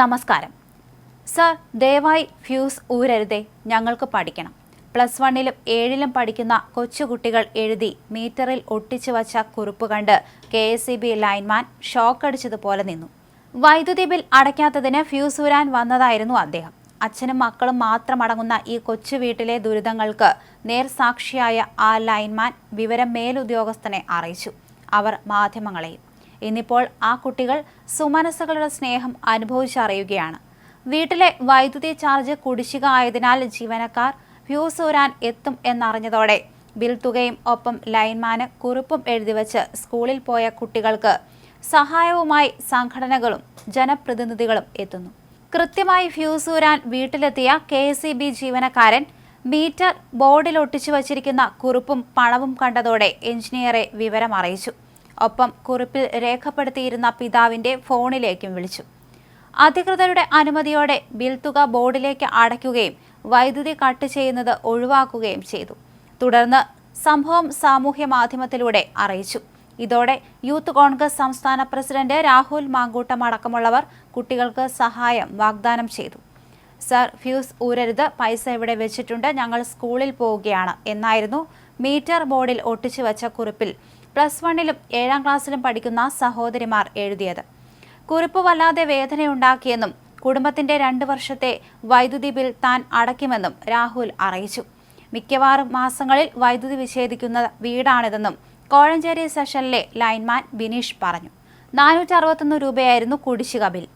നമസ്കാരം. സർ ദയവായി ഫ്യൂസ് ഊരരുതേ. ഞങ്ങൾക്ക് പഠിക്കണം. പ്ലസ് വണ്ണിലും ഏഴിലും പഠിക്കുന്ന കൊച്ചുകുട്ടികൾ എഴുതി മീറ്ററിൽ ഒട്ടിച്ചു വച്ച കുറിപ്പ് കണ്ട് K S E B lineman ഷോക്കടിച്ചതുപോലെ നിന്നു. വൈദ്യുതി ബിൽ അടയ്ക്കാത്തതിന് ഫ്യൂസ് ഊരാൻ വന്നതായിരുന്നു അദ്ദേഹം. അച്ഛനും മക്കളും മാത്രമടങ്ങുന്ന ഈ കൊച്ചു വീട്ടിലെ ദുരിതങ്ങൾക്ക് നേർസാക്ഷിയായ ആ ലൈൻമാൻ വിവരം മേലുദ്യോഗസ്ഥനെ അറിയിച്ചു. അവർ മാധ്യമങ്ങളെയും ഇന്നിപ്പോൾ ആ കുട്ടികൾ സുമനസ്സുകളുടെ സ്നേഹം അനുഭവിച്ചറിയുകയാണ്. വീട്ടിലെ വൈദ്യുതി ചാർജ് കുടിശ്ശിക ആയതിനാൽ ജീവനക്കാർ ഫ്യൂസ് ഊരാൻ എത്തും എന്നറിഞ്ഞതോടെ ബിൽ തുകയും ഒപ്പം ലൈൻമാന് കുറിപ്പും എഴുതിവെച്ച് സ്കൂളിൽ പോയ കുട്ടികൾക്ക് സഹായവുമായി സംഘടനകളും ജനപ്രതിനിധികളും എത്തുന്നു. കൃത്യമായി ഫ്യൂസ് ഊരാൻ വീട്ടിലെത്തിയ കെ എസ് ജീവനക്കാരൻ മീറ്റർ ബോർഡിൽ ഒട്ടിച്ചു വച്ചിരിക്കുന്ന കുറിപ്പും പണവും കണ്ടതോടെ എഞ്ചിനീയറെ വിവരം അറിയിച്ചു ഒപ്പം കുറിപ്പിൽ രേഖപ്പെടുത്തിയിരുന്ന പിതാവിന്റെ ഫോണിലേക്കും വിളിച്ചു. അധികൃതരുടെ അനുമതിയോടെ ബിൽ തുക ബോർഡിലേക്ക് അടയ്ക്കുകയും വൈദ്യുതി കട്ട് ചെയ്യുന്നത് ഒഴിവാക്കുകയും ചെയ്തു. തുടർന്ന് സംഭവം സാമൂഹ്യ മാധ്യമത്തിലൂടെ അറിയിച്ചു. ഇതോടെ യൂത്ത് കോൺഗ്രസ് സംസ്ഥാന പ്രസിഡന്റ് രാഹുൽ മാങ്കൂട്ടം അടക്കമുള്ളവർ കുട്ടികൾക്ക് സഹായം വാഗ്ദാനം ചെയ്തു. സർ ഫ്യൂസ് ഊരരുത് പൈസ ഇവിടെ വെച്ചിട്ടുണ്ട് ഞങ്ങൾ സ്കൂളിൽ പോവുകയാണ് എന്നായിരുന്നു മീറ്റർ ബോർഡിൽ ഒട്ടിച്ചു വച്ച കുറിപ്പിൽ. പ്ലസ് വണ്ണിലും ഏഴാം ക്ലാസ്സിലും പഠിക്കുന്ന സഹോദരിമാർ എഴുതിയത്. കുറിപ്പ് വല്ലാതെ വേദനയുണ്ടാക്കിയെന്നും കുടുംബത്തിന്റെ രണ്ട് വർഷത്തെ വൈദ്യുതി ബിൽ താൻ അടയ്ക്കുമെന്നും രാഹുൽ അറിയിച്ചു. മിക്കവാറും മാസങ്ങളിൽ വൈദ്യുതി വിച്ഛേദിക്കുന്ന വീടാണിതെന്നും കോഴഞ്ചേരി സെഷനിലെ ലൈൻമാൻ ബിനീഷ് പറഞ്ഞു. നാനൂറ്റി അറുപത്തൊന്ന് രൂപയായിരുന്നു കുടിശ്ശിക ബിൽ.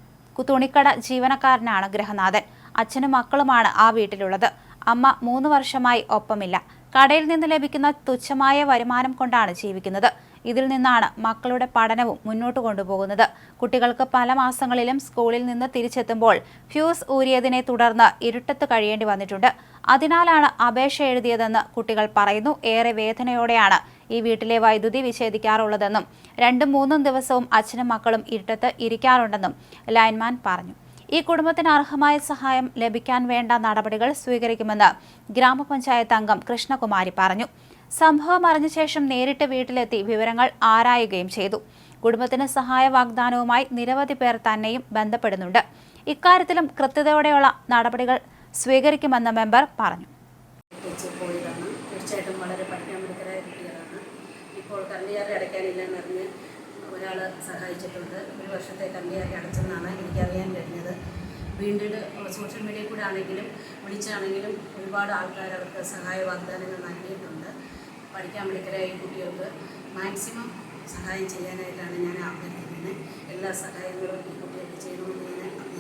തുണിക്കട ജീവനക്കാരനാണ് ഗൃഹനാഥൻ. അച്ഛനും മക്കളുമാണ് ആ വീട്ടിലുള്ളത്. അമ്മ മൂന്ന് വർഷമായി ഒപ്പമില്ല. കടയിൽ നിന്ന് ലഭിക്കുന്ന തുച്ഛമായ വരുമാനം കൊണ്ടാണ് ജീവിക്കുന്നത്. ഇതിൽ നിന്നാണ് മക്കളുടെ പഠനവും മുന്നോട്ട് കൊണ്ടുപോകുന്നത്. കുട്ടികൾക്ക് പല മാസങ്ങളിലും സ്കൂളിൽ നിന്ന് തിരിച്ചെത്തുമ്പോൾ ഫ്യൂസ് ഊരിയതിനെ തുടർന്ന് ഇരുട്ടത്ത് കഴിയേണ്ടി വന്നിട്ടുണ്ട്. അതിനാലാണ് അപേക്ഷ എഴുതിയതെന്ന് കുട്ടികൾ പറയുന്നു. ഏറെ വേദനയോടെയാണ് ഈ വീട്ടിലെ വൈദ്യുതി വിച്ഛേദിക്കാറുള്ളതെന്നും രണ്ടും മൂന്നും ദിവസവും അച്ഛനും മക്കളും ഇരുട്ടത്ത് ഇരിക്കാറുണ്ടെന്നും ലൈൻമാൻ പറഞ്ഞു. ഈ കുടുംബത്തിന് അർഹമായ സഹായം ലഭിക്കാൻ വേണ്ട നടപടികൾ സ്വീകരിക്കുമെന്ന് ഗ്രാമപഞ്ചായത്ത് അംഗം കൃഷ്ണകുമാരി പറഞ്ഞു. സംഭവം അറിഞ്ഞ ശേഷം നേരിട്ട് വീട്ടിലെത്തി വിവരങ്ങൾ ആരായുകയും ചെയ്തു. കുടുംബത്തിന് സഹായ വാഗ്ദാനവുമായി നിരവധി പേർ തന്നെയും ബന്ധപ്പെടുന്നുണ്ട്. ഇക്കാര്യത്തിലും കൃത്യതയോടെയുള്ള നടപടികൾ സ്വീകരിക്കുമെന്ന് മെമ്പർ പറഞ്ഞു. തീർച്ചയായിട്ടും വളരെ പഠിക്കാൻ മിടുക്കരായ കുട്ടികളാണ്. ഇപ്പോൾ കല്യാറി അടയ്ക്കാനില്ലെന്ന് അറിഞ്ഞ് ഒരാൾ സഹായിച്ചിട്ടുണ്ട്. ഒരു വർഷത്തെ കമ്മിയാക്കി അടച്ചെന്നാണ് എനിക്കറിയാൻ കഴിഞ്ഞത്. വീണ്ടും സോഷ്യൽ മീഡിയയിൽ കൂടെ ആണെങ്കിലും വിളിച്ചാണെങ്കിലും ഒരുപാട് ആൾക്കാർ അവർക്ക് സഹായ വാഗ്ദാനങ്ങൾ നൽകിയിട്ടുണ്ട്. പഠിക്കാൻ ഈ കുട്ടികൾക്ക് മാക്സിമം സഹായം ചെയ്യാനായിട്ടാണ് ഞാൻ അഭ്യർത്ഥിക്കുന്നത് എല്ലാ സഹായങ്ങളും ഈ കുട്ടികൾക്ക് ചെയ്തുകൊണ്ടിരിക്കുന്നത്